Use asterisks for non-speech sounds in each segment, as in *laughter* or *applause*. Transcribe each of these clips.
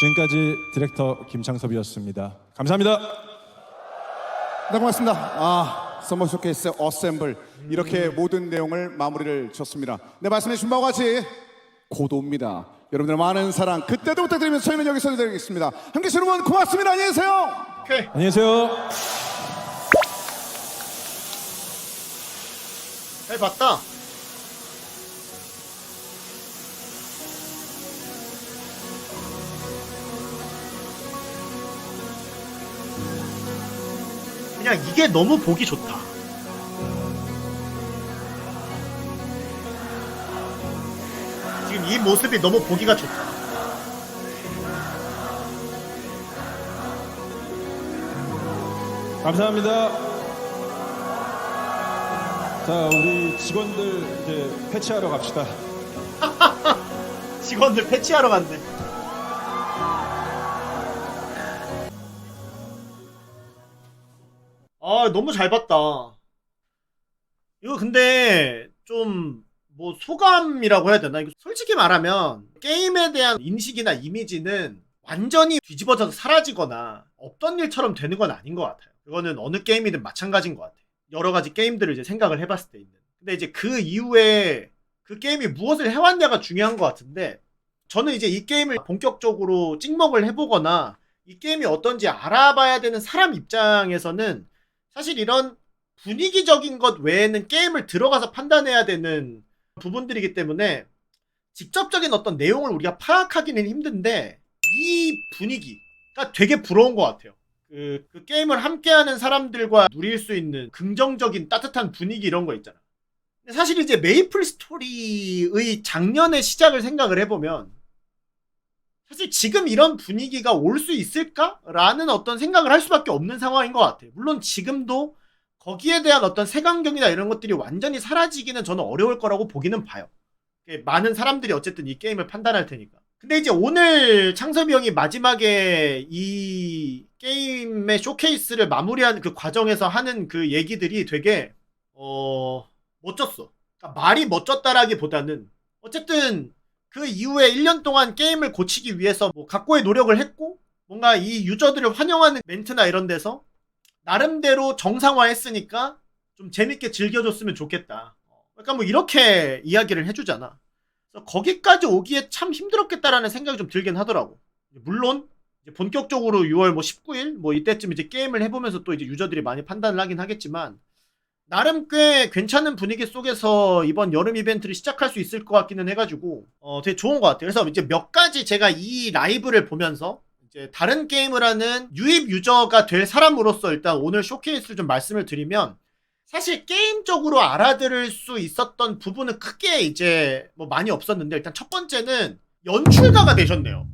지금까지 디렉터 김창섭이었습니다. 감사합니다. 네, 고맙습니다. 아, 서머 쇼케이스 어셈블 이렇게 모든 내용을 마무리를 줬습니다. 네, 말씀해 주신 바와 같이 고도입니다. 여러분들 많은 사랑 그때도 부탁드리면서 저희는 여기서 드리겠습니다. 함께 여러분 고맙습니다. 안녕히 계세요. 오케이. 안녕히 계세요. 잘 봤다. 그냥 이게 너무 보기 좋다. 지금 이 모습이 너무 보기가 좋다. 감사합니다. 자, 우리 직원들 이제 패치하러 갑시다. *laughs* 직원들 패치하러 갔네. 아, 너무 잘 봤다. 이거 근데 좀 뭐 소감이라고 해야 되나? 이거 솔직히 말하면 게임에 대한 인식이나 이미지는 완전히 뒤집어져서 사라지거나 없던 일처럼 되는 건 아닌 것 같아요. 그거는 어느 게임이든 마찬가지인 것 같아요. 여러 가지 게임들을 이제 생각을 해봤을 때 있는. 근데 이제 그 이후에 그 게임이 무엇을 해왔냐가 중요한 것 같은데 저는 이제 이 게임을 본격적으로 찍먹을 해보거나 이 게임이 어떤지 알아봐야 되는 사람 입장에서는 사실 이런 분위기적인 것 외에는 게임을 들어가서 판단해야 되는 부분들이기 때문에 직접적인 어떤 내용을 우리가 파악하기는 힘든데 이 분위기가 되게 부러운 것 같아요. 그, 그 게임을 함께하는 사람들과 누릴 수 있는 긍정적인 따뜻한 분위기 이런 거 있잖아. 사실 이제 메이플 스토리의 작년의 시작을 생각을 해보면 사실 지금 이런 분위기가 올 수 있을까라는 어떤 생각을 할 수밖에 없는 상황인 것 같아요. 물론 지금도 거기에 대한 어떤 색안경이나 이런 것들이 완전히 사라지기는 저는 어려울 거라고 보기는 봐요. 많은 사람들이 어쨌든 이 게임을 판단할 테니까. 근데 이제 오늘 창섭이 형이 마지막에 이 게임의 쇼케이스를 마무리하는 그 과정에서 하는 그 얘기들이 되게 어 멋졌어. 그러니까 말이 멋졌다라기보다는 어쨌든 그 이후에 1년 동안 게임을 고치기 위해서 뭐 각고의 노력을 했고 뭔가 이 유저들을 환영하는 멘트나 이런 데서 나름대로 정상화했으니까 좀 재밌게 즐겨줬으면 좋겠다. 약간 뭐 이렇게 이야기를 해주잖아. 그래서 거기까지 오기에 참 힘들었겠다라는 생각이 좀 들긴 하더라고. 물론 본격적으로 6월 뭐 19일 뭐 이때쯤 이제 게임을 해보면서 또 이제 유저들이 많이 판단을 하긴 하겠지만 나름 꽤 괜찮은 분위기 속에서 이번 여름 이벤트를 시작할 수 있을 것 같기는 해가지고 어 되게 좋은 것 같아요. 그래서 이제 몇 가지 제가 이 라이브를 보면서 이제 다른 게임을 하는 유입 유저가 될 사람으로서 일단 오늘 쇼케이스를 좀 말씀을 드리면 사실 게임적으로 알아들을 수 있었던 부분은 크게 이제 뭐 많이 없었는데 일단 첫 번째는 연출가가 되셨네요.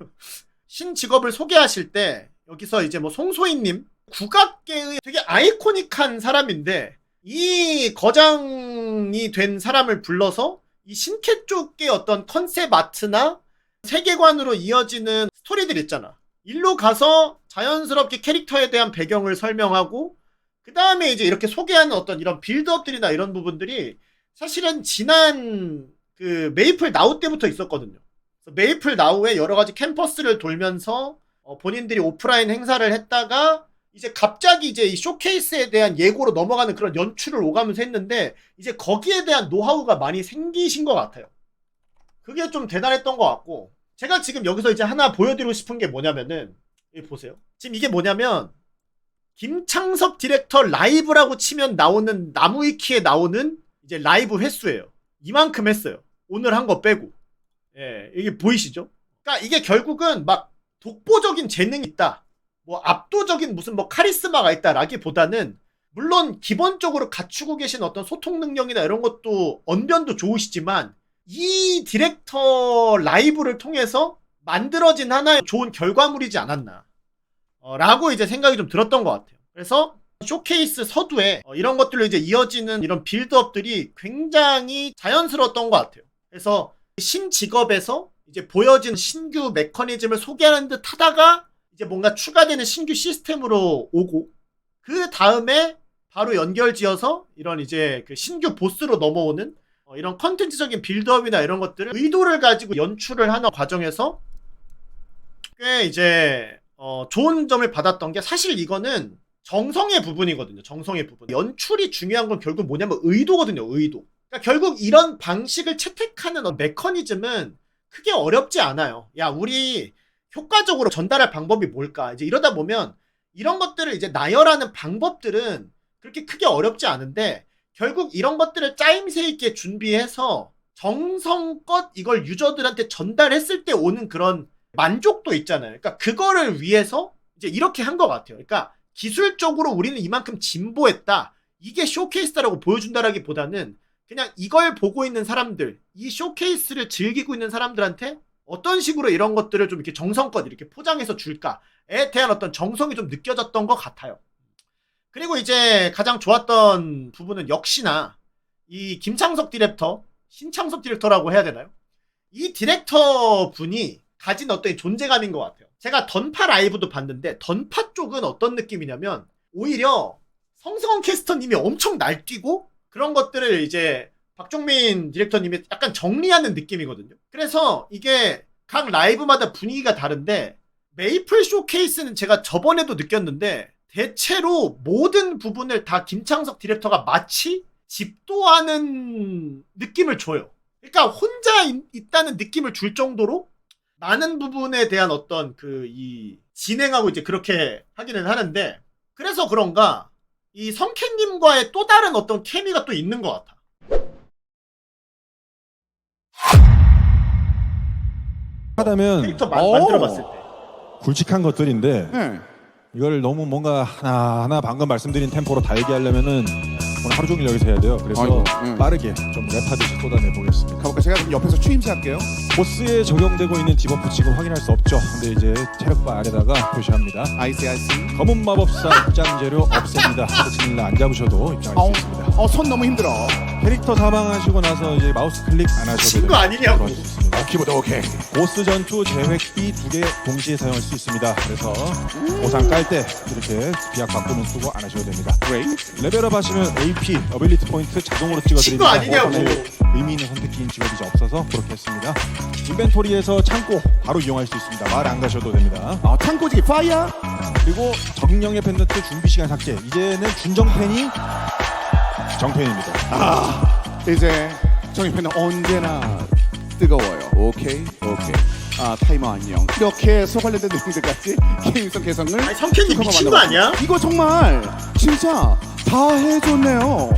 *laughs* 신 직업을 소개하실 때 여기서 이제 뭐 송소희님 국악계의 되게 아이코닉한 사람인데 이 거장이 된 사람을 불러서 이 신캐 쪽의 어떤 컨셉 아트나 세계관으로 이어지는 스토리들 있잖아. 일로 가서 자연스럽게 캐릭터에 대한 배경을 설명하고 그 다음에 이제 이렇게 소개하는 어떤 이런 빌드업들이나 이런 부분들이 사실은 지난 그 메이플 나우 때부터 있었거든요. 메이플 나우에 여러 가지 캠퍼스를 돌면서 어, 본인들이 오프라인 행사를 했다가 이제 갑자기 이제 이 쇼케이스에 대한 예고로 넘어가는 그런 연출을 오가면서 했는데 이제 거기에 대한 노하우가 많이 생기신 것 같아요. 그게 좀 대단했던 것 같고 제가 지금 여기서 이제 하나 보여드리고 싶은 게 뭐냐면은 여기 보세요. 지금 이게 뭐냐면 김창섭 디렉터 라이브라고 치면 나오는 나무위키에 나오는 이제 라이브 횟수예요. 이만큼 했어요. 오늘 한 거 빼고. 예, 이게 보이시죠? 그러니까 이게 결국은 막 독보적인 재능이 있다. 뭐 압도적인 무슨 뭐 카리스마가 있다라기보다는 물론 기본적으로 갖추고 계신 어떤 소통 능력이나 이런 것도 언변도 좋으시지만 이 디렉터 라이브를 통해서 만들어진 하나의 좋은 결과물이지 않았나. 어, 라고 이제 생각이 좀 들었던 것 같아요. 그래서 쇼케이스 서두에 어, 이런 것들로 이제 이어지는 이런 빌드업들이 굉장히 자연스러웠던 것 같아요. 그래서 신직업에서 이제 보여진 신규 메커니즘을 소개하는 듯 하다가 이제 뭔가 추가되는 신규 시스템으로 오고 그 다음에 바로 연결지어서 이런 이제 그 신규 보스로 넘어오는 어, 이런 컨텐츠적인 빌드업이나 이런 것들을 의도를 가지고 연출을 하는 과정에서 꽤 이제 어, 좋은 점을 받았던 게 사실 이거는 정성의 부분이거든요. 정성의 부분. 연출이 중요한 건 결국 뭐냐면 의도거든요. 의도. 그러니까 결국 이런 방식을 채택하는 어, 메커니즘은 크게 어렵지 않아요. 야, 우리 효과적으로 전달할 방법이 뭘까? 이제 이러다 보면 이런 것들을 이제 나열하는 방법들은 그렇게 크게 어렵지 않은데 결국 이런 것들을 짜임새 있게 준비해서 정성껏 이걸 유저들한테 전달했을 때 오는 그런 만족도 있잖아요. 그러니까 그거를 위해서 이제 이렇게 한 것 같아요. 그러니까 기술적으로 우리는 이만큼 진보했다. 이게 쇼케이스다라고 보여준다라기보다는 그냥 이걸 보고 있는 사람들, 이 쇼케이스를 즐기고 있는 사람들한테 어떤 식으로 이런 것들을 좀 이렇게 정성껏 이렇게 포장해서 줄까에 대한 어떤 정성이 좀 느껴졌던 것 같아요. 그리고 이제 가장 좋았던 부분은 역시나 이 김창석 디렉터, 신창석 디렉터라고 해야 되나요? 이 디렉터 분이 가진 어떤 존재감인 것 같아요. 제가 던파 라이브도 봤는데 던파 쪽은 어떤 느낌이냐면 오히려 성승원 캐스터님이 엄청 날뛰고 그런 것들을 이제 박종민 디렉터님이 약간 정리하는 느낌이거든요. 그래서 이게 각 라이브마다 분위기가 다른데 메이플 쇼케이스는 제가 저번에도 느꼈는데 대체로 모든 부분을 다 김창석 디렉터가 마치 집도하는 느낌을 줘요. 그러니까 혼자 있- 있다는 느낌을 줄 정도로 많은 부분에 대한 어떤 그 이 진행하고 이제 그렇게 하기는 하는데 그래서 그런가 이 성캐님과의 또 다른 어떤 케미가 또 있는 것 같아. 하다면 캐릭터 마- 오. 만들어봤을 때. 굵직한 것들인데 네. 이걸 너무 뭔가 하나 하나 방금 말씀드린 템포로 달게 하려면은 오늘 하루 종일 여기서 해야 돼요. 그래서 아이고, 음. 빠르게 좀 랩하듯이 쏟아내 보겠습니다. 가볼까? 제가 그럼 옆에서 추임새 할게요. 보스에 적용되고 있는 디버프 지금 확인할 수 없죠. 근데 이제 체력바 아래다가 표시합니다. 아이스 아이스. 검은 마법사 입장 재료 없앱니다. 코치닐라 안 잡으셔도 입장할 어, 수 있습니다. 어, 손 너무 힘들어. 캐릭터 사망하시고 나서 이제 마우스 클릭 안 하셔도 친구 됩니다. 아니냐고. 있습니다. 아, 키보드 오케이. 보스 전투 재획비 두개 동시에 사용할 수 있습니다. 그래서 보상 깔 때 이렇게 비약 바꾸는 쓰고 안 하셔도 됩니다. 그레이. 레벨업 하시면 AP, 어빌리티 포인트 자동으로 친구 찍어드립니다. 아니냐고. 사실 의미 있는 선택기인 직업이 없어서 그렇게 했습니다. 인벤토리에서 창고 바로 이용할 수 있습니다. 말 안 가셔도 됩니다. 아, 창고지기 파이어. 그리고 적용령의 펜던트 준비 시간 삭제. 이제는 준정 팬이 정팬입니다. 아, 이제 정의팬은 언제나 뜨거워요. 오케이, 오케이. 아, 타이머 안녕. 이렇게 해서 관련된 내용들까지 게임성 개성을 아니, 쭉 한번 미친 거 만나봤습니다. 아니야? 이거 정말 진짜 다 해줬네요.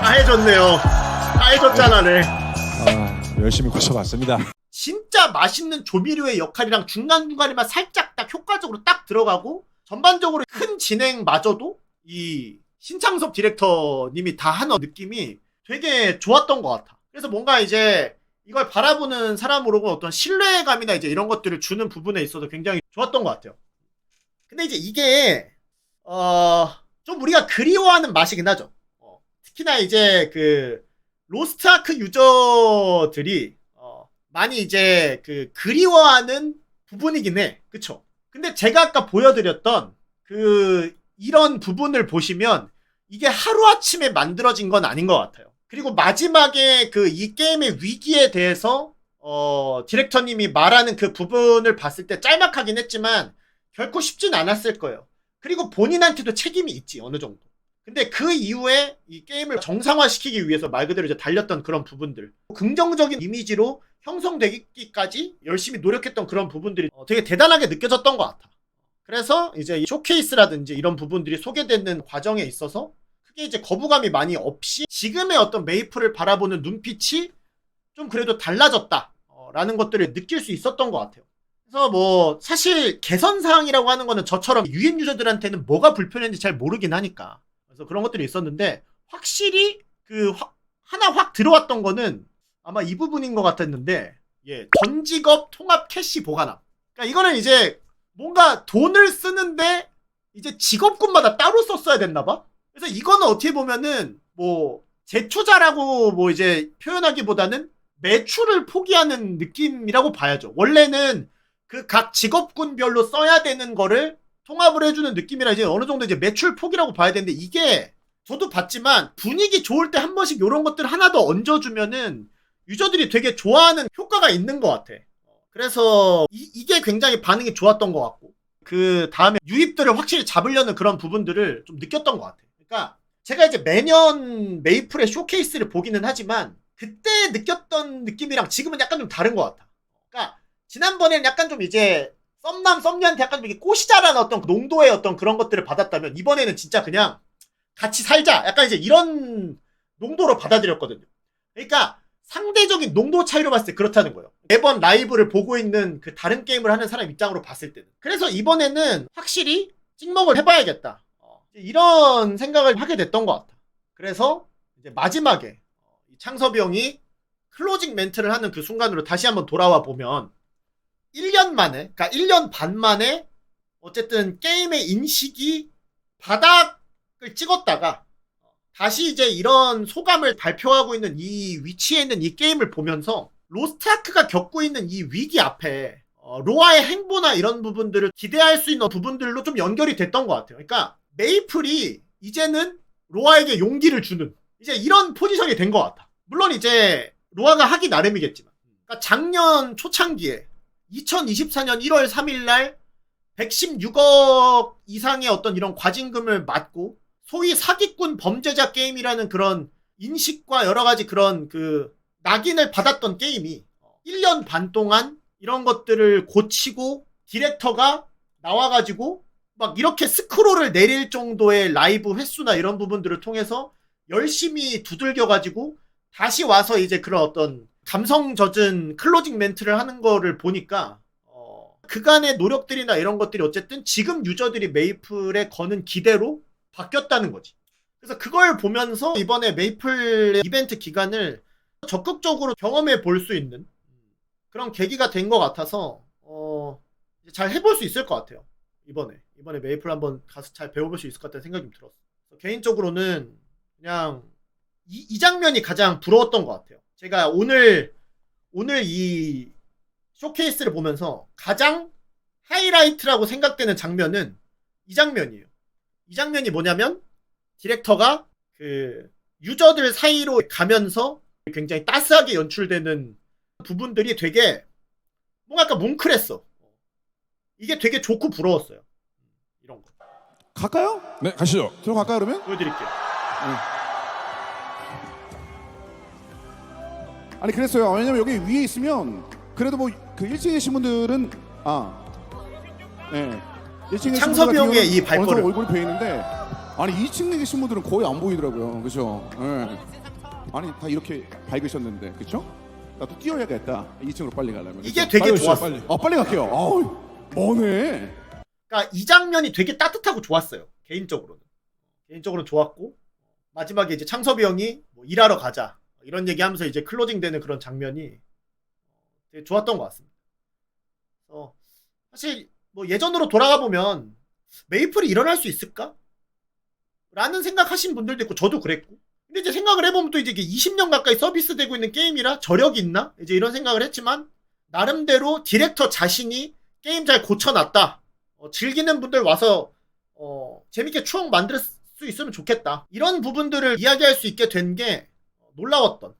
다 해줬네요. 다 해줬잖아 네. 아, 열심히 고쳐봤습니다. 진짜 맛있는 조미료의 역할이랑 중간중간에만 살짝 딱 효과적으로 딱 들어가고 전반적으로 큰 진행마저도 이 신창섭 디렉터님이 다 하는 느낌이 되게 좋았던 것 같아. 그래서 뭔가 이제 이걸 바라보는 사람으로는 어떤 신뢰감이나 이제 이런 것들을 주는 부분에 있어서 굉장히 좋았던 것 같아요. 근데 이제 이게 어, 좀 우리가 그리워하는 맛이긴 하죠. 어, 특히나 이제 그 로스트 아크 유저들이 어, 많이 이제 그 그리워하는 부분이긴 해. 그쵸? 근데 제가 아까 보여드렸던 그 이런 부분을 보시면 이게 하루아침에 만들어진 건 아닌 것 같아요. 그리고 마지막에 그 이 게임의 위기에 대해서 어, 디렉터님이 말하는 그 부분을 봤을 때 짤막하긴 했지만 결코 쉽진 않았을 거예요. 그리고 본인한테도 책임이 있지, 어느 정도. 근데 그 이후에 이 게임을 정상화시키기 위해서 말 그대로 이제 달렸던 그런 부분들. 긍정적인 이미지로 형성되기까지 열심히 노력했던 그런 부분들이 어, 되게 대단하게 느껴졌던 것 같아. 그래서 이제 이 쇼케이스라든지 이런 부분들이 소개되는 과정에 있어서 크게 이제 거부감이 많이 없이 지금의 어떤 메이플을 바라보는 눈빛이 좀 그래도 달라졌다. 어, 라는 것들을 느낄 수 있었던 것 같아요. 그래서 뭐 사실 개선 사항이라고 하는 거는 저처럼 유엔 유저들한테는 뭐가 불편했는지 잘 모르긴 하니까 그래서 그런 것들이 있었는데 확실히 그 확- 하나 확 들어왔던 거는 아마 이 부분인 것 같았는데 예 전직업 통합 캐시 보관함 그러니까 이거는 이제 뭔가 돈을 쓰는데 이제 직업군마다 따로 썼어야 됐나 봐 그래서 이거는 어떻게 보면은 뭐 재투자라고 뭐 이제 표현하기보다는 매출을 포기하는 느낌이라고 봐야죠 원래는 그 각 직업군별로 써야 되는 거를 통합을 해주는 느낌이라 이제 어느 정도 이제 매출 폭이라고 봐야 되는데 이게 저도 봤지만 분위기 좋을 때 한 번씩 이런 것들 하나 더 얹어주면은 유저들이 되게 좋아하는 효과가 있는 것 같아. 그래서 이, 게 굉장히 반응이 좋았던 것 같고 그 다음에 유입들을 확실히 잡으려는 그런 부분들을 좀 느꼈던 것 같아요. 그러니까 제가 이제 매년 메이플의 쇼케이스를 보기는 하지만 그때 느꼈던 느낌이랑 지금은 약간 좀 다른 것 같아. 그러니까 지난번에는 약간 좀 이제 썸남 썸녀한테 약간 좀 이게 자라는 어떤 농도의 어떤 그런 것들을 받았다면 이번에는 진짜 그냥 같이 살자 약간 이제 이런 농도로 받아들였거든요. 그러니까 상대적인 농도 차이로 봤을 때 그렇다는 거예요. 매번 라이브를 보고 있는 그 다른 게임을 하는 사람 입장으로 봤을 때는. 그래서 이번에는 확실히 찍먹을 해봐야겠다. 어, 이런 생각을 하게 됐던 것 같아. 그래서 이제 마지막에 어, 이 창섭이 형이 클로징 멘트를 하는 그 순간으로 다시 한번 돌아와 보면 1년 만에, 그러니까 1년 반 만에 어쨌든 게임의 인식이 바닥을 찍었다가 다시 이제 이런 소감을 발표하고 있는 이 위치에 있는 이 게임을 보면서 로스트아크가 겪고 있는 이 위기 앞에 어, 로아의 행보나 이런 부분들을 기대할 수 있는 부분들로 좀 연결이 됐던 것 같아요. 그러니까 메이플이 이제는 로아에게 용기를 주는 이제 이런 포지션이 된 것 같아. 물론 이제 로아가 하기 나름이겠지만 그러니까 작년 초창기에 2024년 1월 3일 날 116억 이상의 어떤 이런 과징금을 맞고 소위 사기꾼 범죄자 게임이라는 그런 인식과 여러 가지 그런 그 낙인을 받았던 게임이 1년 반 동안 이런 것들을 고치고 디렉터가 나와가지고 막 이렇게 스크롤을 내릴 정도의 라이브 횟수나 이런 부분들을 통해서 열심히 두들겨가지고 다시 와서 이제 그런 어떤 감성 젖은 클로징 멘트를 하는 거를 보니까 어, 그간의 노력들이나 이런 것들이 어쨌든 지금 유저들이 메이플에 거는 기대로 바뀌었다는 거지. 그래서 그걸 보면서 이번에 메이플 이벤트 기간을 적극적으로 경험해 볼 수 있는 그런 계기가 된 것 같아서 어, 잘 해볼 수 있을 것 같아요. 이번에 이번에 메이플 한번 가서 잘 배워볼 수 있을 것 같다는 생각이 좀 들었어. 개인적으로는 그냥 이, 이 장면이 가장 부러웠던 것 같아요. 제가 오늘 오늘 이 쇼케이스를 보면서 가장 하이라이트라고 생각되는 장면은 이 장면이에요. 이 장면이 뭐냐면 디렉터가 그 유저들 사이로 가면서 굉장히 따스하게 연출되는 부분들이 되게 뭔가 약간 뭉클했어. 이게 되게 좋고 부러웠어요. 이런 거 갈까요? 네, 가시죠. 들어갈까요 그러면? 보여드릴게요. 아니 그랬어요. 왜냐면 여기 위에 있으면 그래도 뭐그 1층에 계신 분들은 아 네. 1층에 계신 창섭이 분들 같은 형의 이 발걸음. 얼굴이 보이는데 아니 2층에 계신 분들은 거의 안 보이더라고요. 그렇죠? 네. 아니 다 이렇게 밝으셨는데 그렇죠? 나도 뛰어야겠다. 2층으로 빨리 가려면. 이게 그쵸? 되게 빨리 오시죠, 좋았어. 빨리. 아 빨리 갈게요. 아우 머네. 그러니까 이 장면이 되게 따뜻하고 좋았어요. 개인적으로는. 개인적으로는 좋았고 마지막에 이제 창섭이 형이 뭐 일하러 가자 이런 얘기하면서 이제 클로징 되는 그런 장면이 되게 좋았던 것 같습니다. 어, 사실 뭐 예전으로 돌아가 보면 메이플이 일어날 수 있을까? 라는 생각하신 분들도 있고 저도 그랬고 근데 이제 생각을 해보면 또 이제 이게 20년 가까이 서비스되고 있는 게임이라 저력이 있나? 이제 이런 생각을 했지만 나름대로 디렉터 자신이 게임 잘 고쳐놨다. 어, 즐기는 분들 와서 어, 재밌게 추억 만들 수 있으면 좋겠다. 이런 부분들을 이야기할 수 있게 된 게 놀라웠던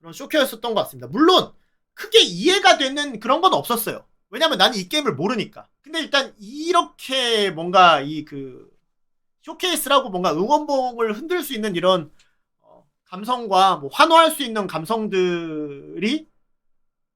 그런 쇼케였었던 것 같습니다. 물론 크게 이해가 되는 그런 건 없었어요. 왜냐면 나는 이 게임을 모르니까. 근데 일단 이렇게 뭔가 이 그 쇼케이스라고 뭔가 응원봉을 흔들 수 있는 이런 어, 감성과 뭐 환호할 수 있는 감성들이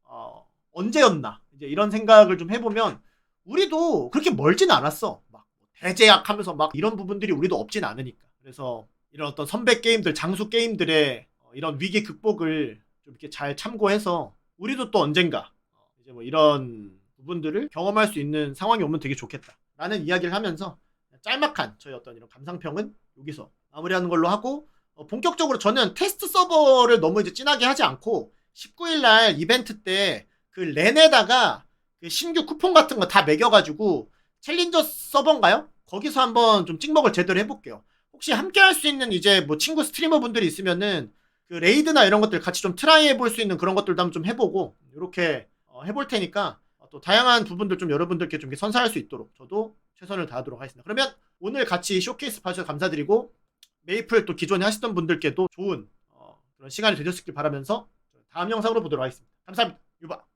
어, 언제였나 이제 이런 생각을 좀 해보면 우리도 그렇게 멀진 않았어. 막 대제약하면서 막 이런 부분들이 우리도 없진 않으니까. 그래서 이런 어떤 선배 게임들, 장수 게임들의 어, 이런 위기 극복을 좀 이렇게 잘 참고해서 우리도 또 언젠가 어, 이제 뭐 이런 부분들을 경험할 수 있는 상황이 오면 되게 좋겠다. 라는 이야기를 하면서 짤막한 저희 어떤 이런 감상평은 여기서 마무리하는 걸로 하고 어, 본격적으로 저는 테스트 서버를 너무 이제 진하게 하지 않고 19일 날 이벤트 때 그 랜에다가 그 신규 쿠폰 같은 거 다 매겨가지고 챌린저 서버인가요? 거기서 한번 좀 찍먹을 제대로 해볼게요. 혹시 함께 할 수 있는 이제 뭐 친구 스트리머 분들이 있으면은 그 레이드나 이런 것들 같이 좀 트라이 해볼 수 있는 그런 것들도 한번 좀 해보고 이렇게 어, 해볼 테니까 어, 또 다양한 부분들 좀 여러분들께 좀 선사할 수 있도록 저도 최선을 다하도록 하겠습니다. 그러면 오늘 같이 쇼케이스 봐주셔서 감사드리고 메이플 또 기존에 하시던 분들께도 좋은 어, 그런 시간이 되셨길 바라면서 다음 영상으로 보도록 하겠습니다. 감사합니다. 유바.